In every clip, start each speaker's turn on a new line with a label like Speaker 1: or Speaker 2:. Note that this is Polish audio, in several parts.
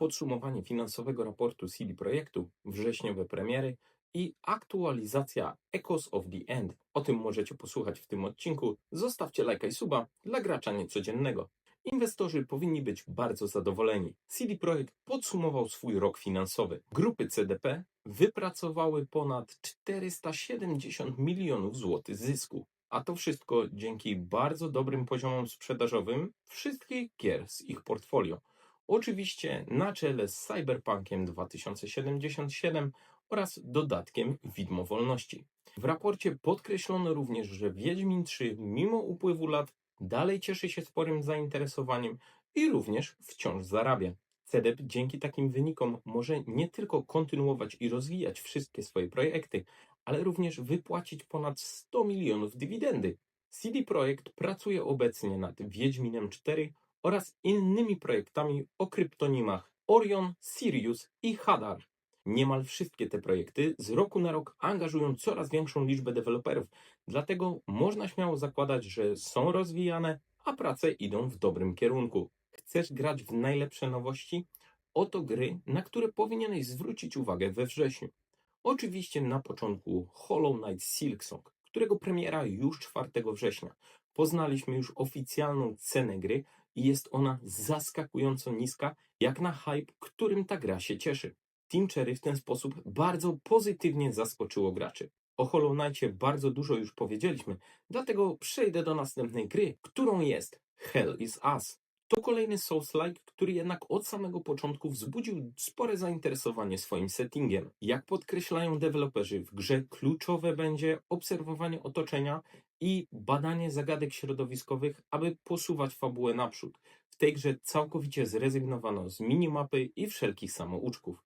Speaker 1: podsumowanie finansowego raportu CD Projektu, wrześniowe premiery i aktualizacja Echoes of the End. O tym możecie posłuchać w tym odcinku. Zostawcie lajka i suba dla gracza niecodziennego. Inwestorzy powinni być bardzo zadowoleni. CD Projekt podsumował swój rok finansowy. Grupy CDP wypracowały ponad 470 milionów złotych zysku. A to wszystko dzięki bardzo dobrym poziomom sprzedażowym wszystkich gier z ich portfolio. Oczywiście na czele z Cyberpunkiem 2077 oraz dodatkiem Widmo Wolności. W raporcie podkreślono również, że Wiedźmin 3 mimo upływu lat dalej cieszy się sporym zainteresowaniem i również wciąż zarabia. CDEP dzięki takim wynikom może nie tylko kontynuować i rozwijać wszystkie swoje projekty, ale również wypłacić ponad 100 milionów dywidendy. CD Projekt pracuje obecnie nad Wiedźminem 4 oraz innymi projektami o kryptonimach Orion, Sirius i Hadar. Niemal wszystkie te projekty z roku na rok angażują coraz większą liczbę deweloperów, dlatego można śmiało zakładać, że są rozwijane, a prace idą w dobrym kierunku. Chcesz grać w najlepsze nowości? Oto gry, na które powinieneś zwrócić uwagę we wrześniu. Oczywiście na początku Hollow Knight Silksong, którego premiera już 4 września. Poznaliśmy już oficjalną cenę gry i jest ona zaskakująco niska, jak na hype, którym ta gra się cieszy. Team Cherry w ten sposób bardzo pozytywnie zaskoczyło graczy. O Hollow Knightie bardzo dużo już powiedzieliśmy, dlatego przejdę do następnej gry, którą jest Hell is Us. To kolejny Souls-like, który jednak od samego początku wzbudził spore zainteresowanie swoim settingiem. Jak podkreślają deweloperzy, w grze kluczowe będzie obserwowanie otoczenia i badanie zagadek środowiskowych, aby posuwać fabułę naprzód. W tej grze całkowicie zrezygnowano z minimapy i wszelkich samouczków.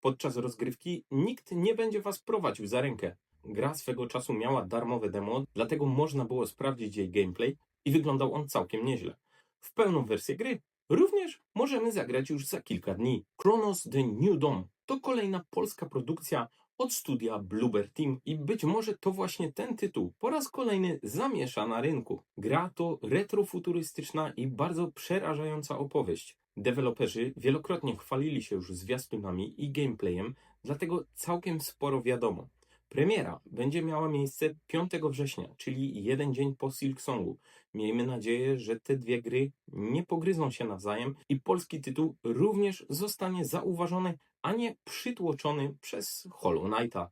Speaker 1: Podczas rozgrywki nikt nie będzie was prowadził za rękę. Gra swego czasu miała darmowe demo, dlatego można było sprawdzić jej gameplay i wyglądał on całkiem nieźle. W pełną wersję gry również możemy zagrać już za kilka dni. Chronos The New Dawn to kolejna polska produkcja od studia Bluebird Team i być może to właśnie ten tytuł po raz kolejny zamiesza na rynku. Gra to retrofuturystyczna i bardzo przerażająca opowieść. Deweloperzy wielokrotnie chwalili się już zwiastunami i gameplayem, dlatego całkiem sporo wiadomo. Premiera będzie miała miejsce 5 września, czyli jeden dzień po Silksongu. Miejmy nadzieję, że te dwie gry nie pogryzą się nawzajem i polski tytuł również zostanie zauważony, a nie przytłoczony przez Hollow Knighta.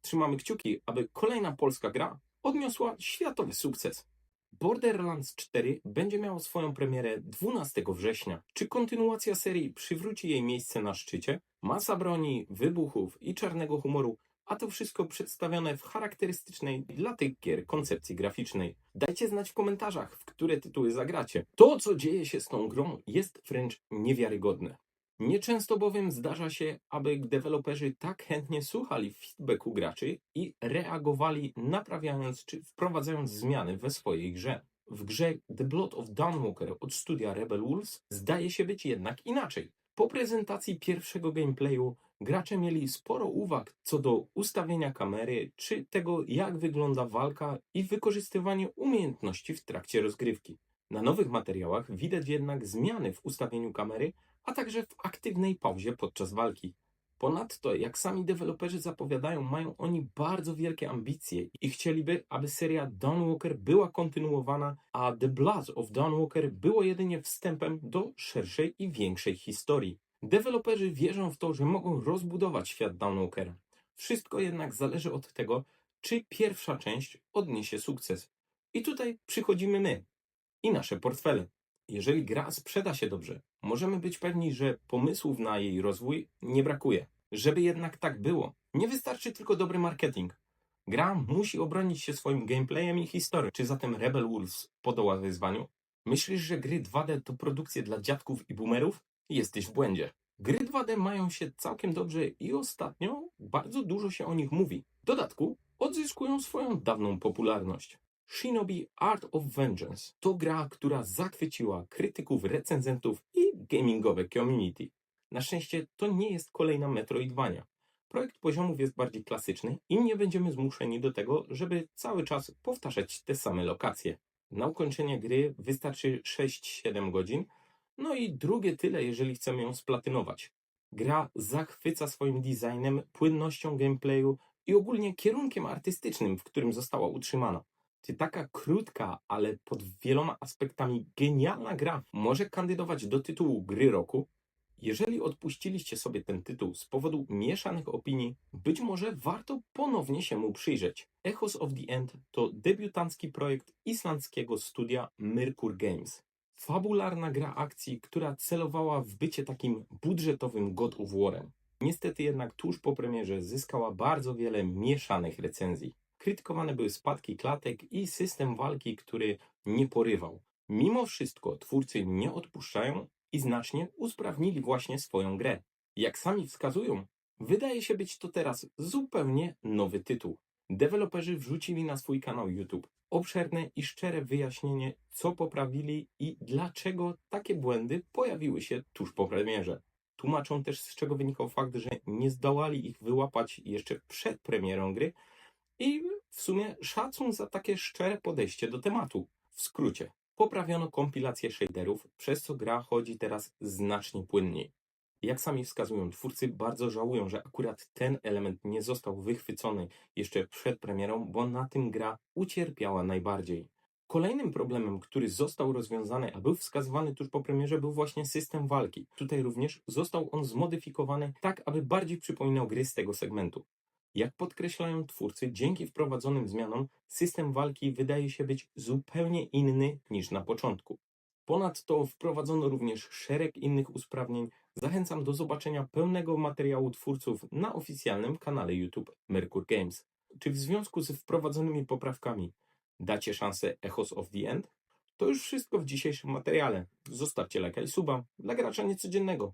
Speaker 1: Trzymamy kciuki, aby kolejna polska gra odniosła światowy sukces. Borderlands 4 będzie miało swoją premierę 12 września. Czy kontynuacja serii przywróci jej miejsce na szczycie? Masa broni, wybuchów i czarnego humoru a to wszystko przedstawione w charakterystycznej dla tych gier koncepcji graficznej. Dajcie znać w komentarzach, w które tytuły zagracie. To, co dzieje się z tą grą, jest wręcz niewiarygodne. Nieczęsto bowiem zdarza się, aby deweloperzy tak chętnie słuchali feedbacku graczy i reagowali, naprawiając czy wprowadzając zmiany we swojej grze. W grze The Blood of Dawnwalker od studia Rebel Wolves zdaje się być jednak inaczej. Po prezentacji pierwszego gameplayu gracze mieli sporo uwag co do ustawienia kamery, czy tego, jak wygląda walka i wykorzystywanie umiejętności w trakcie rozgrywki. Na nowych materiałach widać jednak zmiany w ustawieniu kamery, a także w aktywnej pauzie podczas walki. Ponadto, jak sami deweloperzy zapowiadają, mają oni bardzo wielkie ambicje i chcieliby, aby seria Dawnwalker była kontynuowana, a The Blood of Dawnwalker było jedynie wstępem do szerszej i większej historii. Deweloperzy wierzą w to, że mogą rozbudować świat Dawnwalkera. Wszystko jednak zależy od tego, czy pierwsza część odniesie sukces. I tutaj przychodzimy my i nasze portfele. Jeżeli gra sprzeda się dobrze, możemy być pewni, że pomysłów na jej rozwój nie brakuje. Żeby jednak tak było, nie wystarczy tylko dobry marketing. Gra musi obronić się swoim gameplayem i historią. Czy zatem Rebel Wolves podoła wyzwaniu? Myślisz, że gry 2D to produkcje dla dziadków i boomerów? Jesteś w błędzie. Gry 2D mają się całkiem dobrze i ostatnio bardzo dużo się o nich mówi. W dodatku odzyskują swoją dawną popularność. Shinobi Art of Vengeance to gra, która zachwyciła krytyków, recenzentów gamingowe community. Na szczęście to nie jest kolejna Metroidvania. Projekt poziomów jest bardziej klasyczny i nie będziemy zmuszeni do tego, żeby cały czas powtarzać te same lokacje. Na ukończenie gry wystarczy 6-7 godzin, No i drugie tyle, jeżeli chcemy ją splatynować. Gra zachwyca swoim designem, płynnością gameplayu i ogólnie kierunkiem artystycznym, w którym została utrzymana. Czy taka krótka, ale pod wieloma aspektami genialna gra może kandydować do tytułu gry roku? Jeżeli odpuściliście sobie ten tytuł z powodu mieszanych opinii, być może warto ponownie się mu przyjrzeć. Echoes of the End to debiutancki projekt islandzkiego studia Merkur Games. Fabularna gra akcji, która celowała w bycie takim budżetowym God of War'em. Niestety jednak tuż po premierze zyskała bardzo wiele mieszanych recenzji. Krytykowane były spadki klatek i system walki, który nie porywał. Mimo wszystko twórcy nie odpuszczają i znacznie usprawnili właśnie swoją grę. Jak sami wskazują, wydaje się być to teraz zupełnie nowy tytuł. Deweloperzy wrzucili na swój kanał YouTube obszerne i szczere wyjaśnienie, co poprawili i dlaczego takie błędy pojawiły się tuż po premierze. Tłumaczą też, z czego wynikał fakt, że nie zdołali ich wyłapać jeszcze przed premierą gry i w sumie szacun za takie szczere podejście do tematu. W skrócie, poprawiono kompilację shaderów, przez co gra chodzi teraz znacznie płynniej. Jak sami wskazują twórcy, bardzo żałują, że akurat ten element nie został wychwycony jeszcze przed premierą, bo na tym gra ucierpiała najbardziej. Kolejnym problemem, który został rozwiązany, a był wskazywany tuż po premierze, był właśnie system walki. Tutaj również został on zmodyfikowany tak, aby bardziej przypominał gry z tego segmentu. Jak podkreślają twórcy, dzięki wprowadzonym zmianom system walki wydaje się być zupełnie inny niż na początku. Ponadto wprowadzono również szereg innych usprawnień. Zachęcam do zobaczenia pełnego materiału twórców na oficjalnym kanale YouTube Merkur Games. Czy w związku z wprowadzonymi poprawkami dacie szansę Echoes of the End? To już wszystko w dzisiejszym materiale. Zostawcie lajka i suba dla gracza niecodziennego.